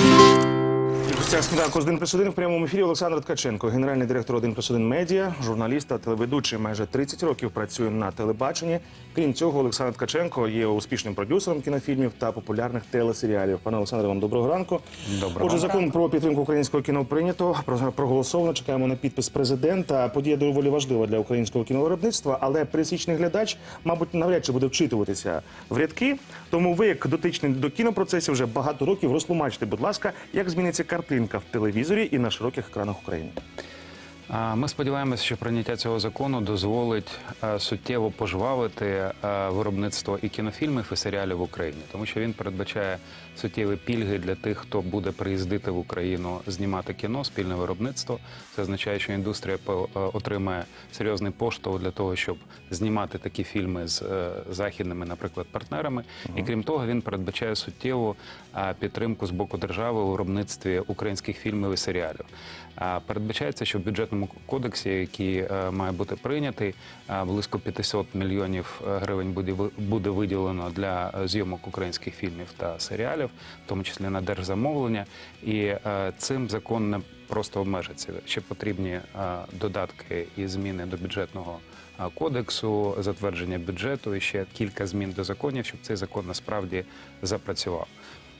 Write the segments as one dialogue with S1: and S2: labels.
S1: І в сніданку з 1 плюс 1 в прямому ефірі Олександр Ткаченко, генеральний директор 1 плюс 1 медіа, журналіст та телеведучий. Майже 30 років працює на телебаченні. Крім цього, Олександр Ткаченко є успішним продюсером кінофільмів та популярних телесеріалів. Пане Олександре, вам доброго ранку.
S2: Доброго
S1: Отже, закон про підтримку українського кіно прийнято. Проголосовано. Чекаємо на підпис президента. Подія доволі важлива для українського кіновиробництва, але пересічний глядач, мабуть, навряд чи буде вчитуватися в рядки. Тому ви, як дотичний до кінопроцесів, вже багато років розтлумачте, будь ласка, як зміниться картинка в телевізорі і на широких екранах України.
S2: Ми сподіваємося, що прийняття цього закону дозволить е, суттєво пожвавити е, виробництво і кінофільмів, і серіалів в Україні, тому що він передбачає суттєві пільги для тих, хто буде приїздити в Україну знімати кіно, спільне виробництво. Це означає, що індустрія е, отримає серйозний поштовх для того, щоб знімати такі фільми з західними, наприклад, партнерами. І крім того, він передбачає суттєву підтримку з боку держави у виробництві українських фільмів і серіалів. Передбачається, що в бюджетному кодексі, який е, має бути прийнятий, е, близько 500 мільйонів е, гривень буде виділено для зйомок українських фільмів та серіалів, в тому числі на держзамовлення. І цим закон не просто обмежиться. Ще потрібні додатки і зміни до бюджетного кодексу, затвердження бюджету і ще кілька змін до законів, щоб цей закон насправді запрацював.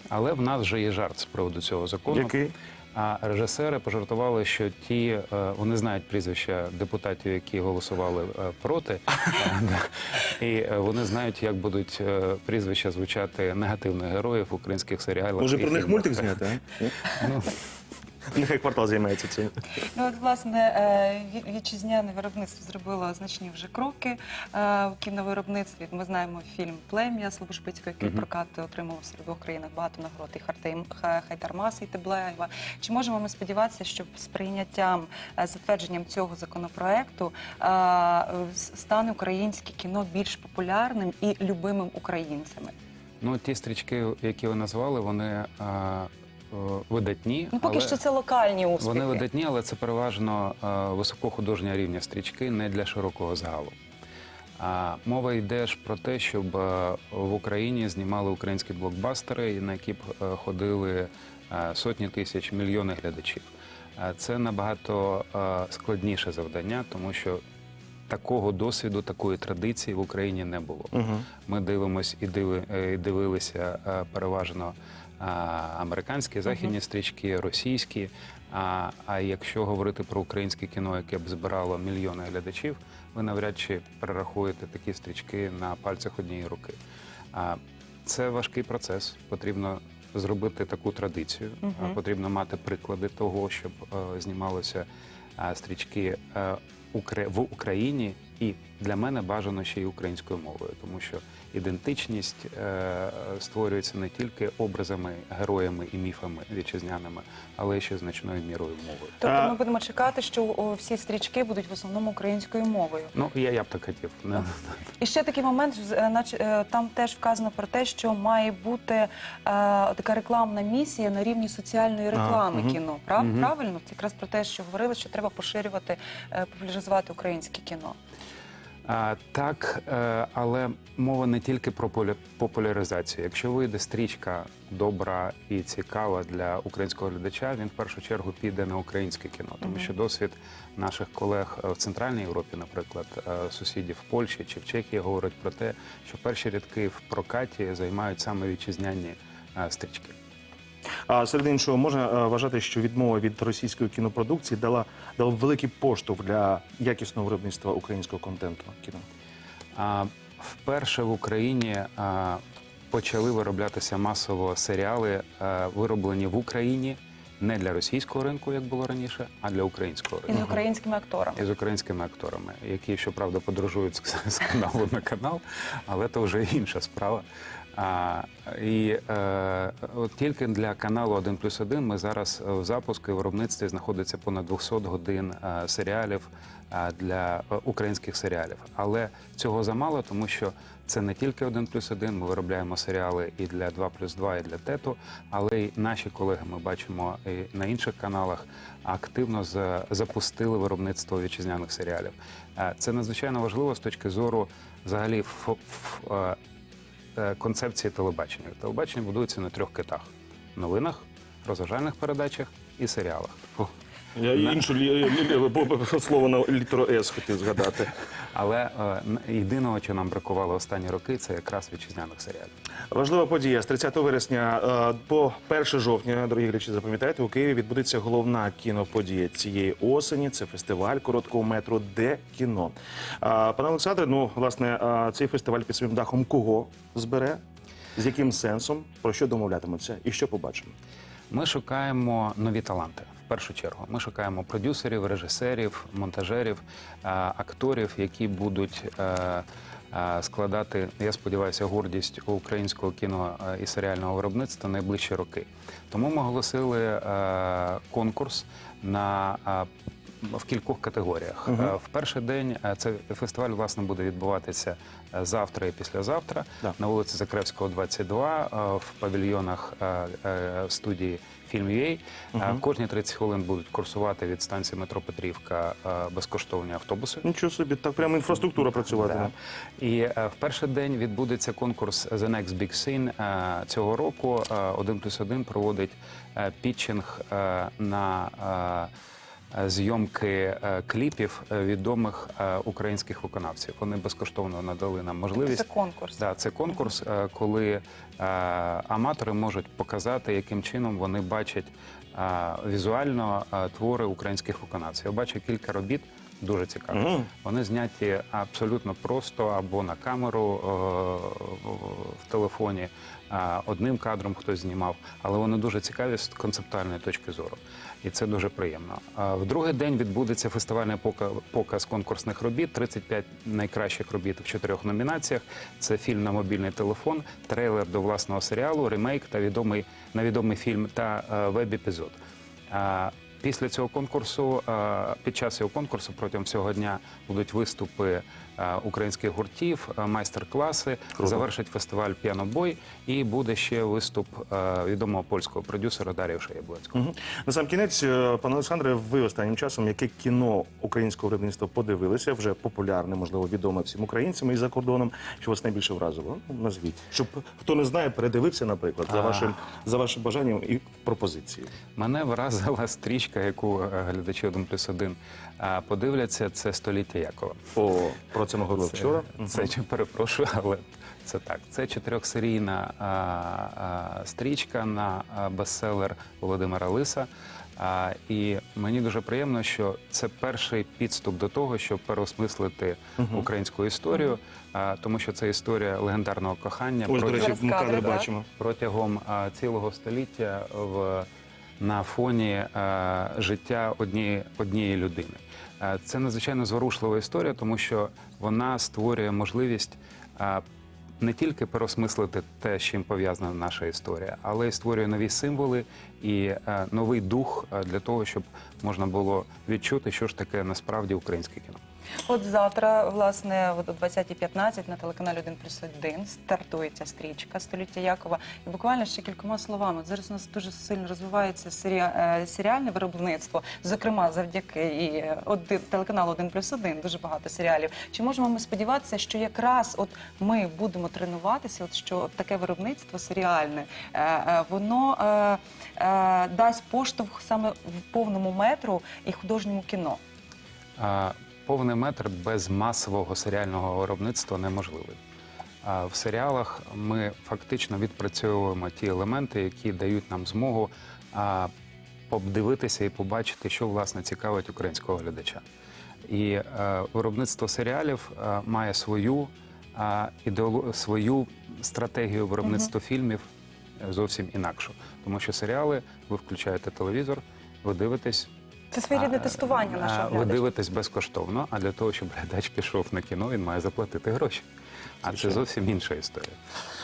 S2: Але в нас вже є жарт з приводу цього закону.
S1: Який?
S2: А режисери пожартували, що ті е, вони знають прізвища депутатів, які голосували е, проти, і е, вони знають, як будуть е, прізвища звучати негативних героїв українських серіалах.
S1: Може
S2: і
S1: про них
S2: фільмах.
S1: мультик зняти? а?
S2: Ну,
S1: Нехай квартал займається цим.
S3: Ну, от, власне, е, ві- вітчизняне виробництво зробило значні вже кроки е, в кіновиробництві. Ми знаємо фільм Плем'я Слобожпицького, який прокат отримав серед двох країнах багато нагород. І Хартей- Ха- Хайтармас, і Теблеєва. Чи можемо ми сподіватися, що з прийняттям, е, затвердженням цього законопроекту е, с- стане українське кіно більш популярним і любимим українцями?
S2: ну ті стрічки, які ви назвали, вони видатні.
S3: Ну, поки
S2: але...
S3: що це локальні успіхи.
S2: Вони видатні, але це переважно е, високохудожнього рівня стрічки, не для широкого загалу. А мова йде ж про те, щоб е, в Україні знімали українські блокбастери, на які б е, ходили е, сотні тисяч, мільйони глядачів. Е, Це набагато е, складніше завдання, тому що такого досвіду, такої традиції в Україні не було. Ми дивимось і диви, е, і дивилися е, переважно американські західні стрічки, російські. А, а якщо говорити про українське кіно, яке б збирало мільйони глядачів, ви навряд чи перерахуєте такі стрічки на пальцях однієї руки. А, це важкий процес. Потрібно зробити таку традицію. А, Потрібно мати приклади того, щоб е, знімалося а, стрічки е, в Україні, і для мене бажано ще й українською мовою, тому що ідентичність е, створюється не тільки образами, героями і міфами вітчизняними, але ще значною мірою мовою.
S3: Тобто ми будемо чекати, що о, всі стрічки будуть в основному українською мовою.
S2: Ну я, я б так хотів.
S3: І ще такий момент, е, наче е, там теж вказано про те, що має бути е, така рекламна місія на рівні соціальної реклами кіно. Прав? Правильно? Це якраз про те, що говорили, що треба поширювати, е, популяризувати українське кіно.
S2: А, так, е, але мова не тільки про популяризацію. Якщо вийде стрічка добра і цікава для українського глядача, він в першу чергу піде на українське кіно, тому що досвід наших колег е, в Центральній Європі, наприклад, е, сусідів в Польщі чи в Чехії, говорить про те, що перші рядки в прокаті займають саме вітчизняні стрічки.
S1: А серед іншого можна е, вважати, що відмова від російської кінопродукції дала дала великий поштовх для якісного виробництва українського контенту кіно.
S2: А, Вперше в Україні а, почали вироблятися масово серіали, а, вироблені в Україні не для російського ринку, як було раніше, а для українського
S3: І
S2: ринку.
S3: з українськими акторами.
S2: І з українськими акторами, які, щоправда, подорожують з каналу на канал, але це вже інша справа. А, і е, от тільки для каналу 1 плюс 1 ми зараз в запуску і виробництві знаходиться понад 200 годин е, серіалів е, для е, українських серіалів. Але цього замало, тому що це не тільки 1 плюс 1, ми виробляємо серіали і для 2 плюс 2, і для ТЕТу, але й наші колеги ми бачимо і на інших каналах активно за- запустили виробництво вітчизняних серіалів. Е, Це надзвичайно важливо з точки зору взагалі ф- е, е, концепції телебачення. Телебачення будується на трьох китах: новинах, розважальних передачах і серіалах.
S1: Я іншу лі- лі- слово на літеру С хотів згадати.
S2: Але е, н- єдиного, що нам бракувало останні роки, це якраз вітчизняних серіалів.
S1: Важлива подія з 30 вересня е, по 1 жовтня, дорогі глядачі, запам'ятайте, у Києві відбудеться головна кіноподія цієї осені. Це фестиваль короткого метру Де кіно. А, Пане Олександре, ну власне, цей фестиваль під своїм дахом кого збере? З яким сенсом, про що домовлятимуться і що побачимо?
S2: Ми шукаємо нові таланти. Першу чергу ми шукаємо продюсерів, режисерів, монтажерів, е, акторів, які будуть е, е, складати, я сподіваюся, гордість українського кіно і серіального виробництва найближчі роки. Тому ми оголосили конкурс на в кількох категоріях. Е, В перший день це фестиваль власне буде відбуватися завтра і післязавтра
S1: Да.
S2: на вулиці Закревського, 22, е, в павільйонах студії Film.ua. Угу. Кожні 30 хвилин будуть курсувати від станції метро Петрівка е, безкоштовні автобуси.
S1: Нічого собі, так прямо інфраструктура працюватиме.
S2: Да. І е, в перший день відбудеться конкурс The Next Big Scene. Е, цього року е, «Один плюс один проводить е, пітчинг е, на е, е, зйомки е, кліпів е, відомих е, українських виконавців. Вони безкоштовно надали нам можливість.
S3: Це конкурс.
S2: Да, це конкурс, е, коли е, аматори можуть показати, яким чином вони бачать е, візуально е, твори українських виконавців. Я бачу кілька робіт. Дуже цікаво.
S1: Мгм.
S2: Вони зняті абсолютно просто або на камеру е, в телефоні, одним кадром хтось знімав, але вони дуже цікаві з концептуальної точки зору. І це дуже приємно. А В другий день відбудеться фестивальний пока- показ конкурсних робіт. 35 найкращих робіт в чотирьох номінаціях. Це фільм на мобільний телефон, трейлер до власного серіалу, ремейк та відомий на відомий фільм та е, веб-епізод. А, Після цього конкурсу, е, під час цього конкурсу протягом цього дня будуть виступи українських гуртів, е, майстер-класи. Завершить фестиваль піанобой і буде ще виступ е, відомого польського продюсера Даріуша Яблонського.
S1: Мгм. На сам кінець, е, пане Олександре, ви останнім часом яке кіно українського виробництва подивилися, вже популярне, можливо, відоме всім українцям і за кордоном, що вас найбільше вразило? Ну, назвіть. Щоб хто не знає, передивився, наприклад, за вашим за вашим бажанням і пропозицією.
S2: Мене вразила стрічка, яку е, глядачі 1 плюс 1 подивляться. Це століття Якова.
S1: О, про це ми говорили
S2: Це,
S1: вчора.
S2: це чи перепрошую, але це так. Це чотирьохсерійна а, а, стрічка на а, бестселер Володимира Лиса. А, і мені дуже приємно, що це перший підступ до того, щоб переосмислити українську історію, а, тому що це історія легендарного кохання
S1: Ось, до
S2: протягом-
S1: речі,
S3: Зараз
S1: ми
S3: кадри,
S1: кадри бачимо.
S2: протягом а, цілого століття в на фоні а, життя однієї, однієї людини. А, це надзвичайно зворушлива історія, тому що вона створює можливість. а, не тільки переосмислити те, з чим пов'язана наша історія, але й створює нові символи і е, новий дух е, для того, щоб можна було відчути, що ж таке насправді українське кіно.
S3: От завтра, власне, от о 20.15 на телеканалі 1 плюс 1 стартується стрічка століття Якова. І буквально ще кількома словами. Зараз у нас дуже сильно розвивається серіа- е, серіальне виробництво, зокрема завдяки і е, один, телеканалу 1 плюс 1 дуже багато серіалів. Чи можемо ми сподіватися, що якраз от ми будемо тренуватися, от що таке виробництво серіальне, е, воно дасть поштовх саме в повному метру і художньому кіно?
S2: А, Повний метр без масового серіального виробництва неможливий. А В серіалах ми фактично відпрацьовуємо ті елементи, які дають нам змогу а, подивитися і побачити, що власне цікавить українського глядача. І е, виробництво серіалів е, має свою а, ідеоло- свою стратегію виробництва фільмів е, зовсім інакшу. Тому що серіали ви включаєте телевізор, ви дивитесь.
S3: Це своєрідне тестування нашого
S2: Ви дивитесь безкоштовно, а для того, щоб глядач пішов на кіно, він має заплатити гроші. А це зовсім інша історія.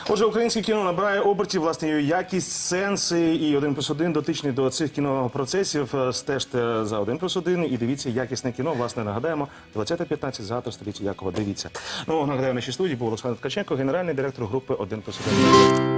S1: Отже, українське кіно набирає обертів, власне, його якість, сенси і один плюс один дотичний до цих кінопроцесів. Е, Стежте за один плюс один і дивіться якісне кіно. Власне, нагадаємо, 20.15 завтра століття Якова. Дивіться. Ну нагадаю, в нашій студії був Олександр Ткаченко, генеральний директор групи один плюс один.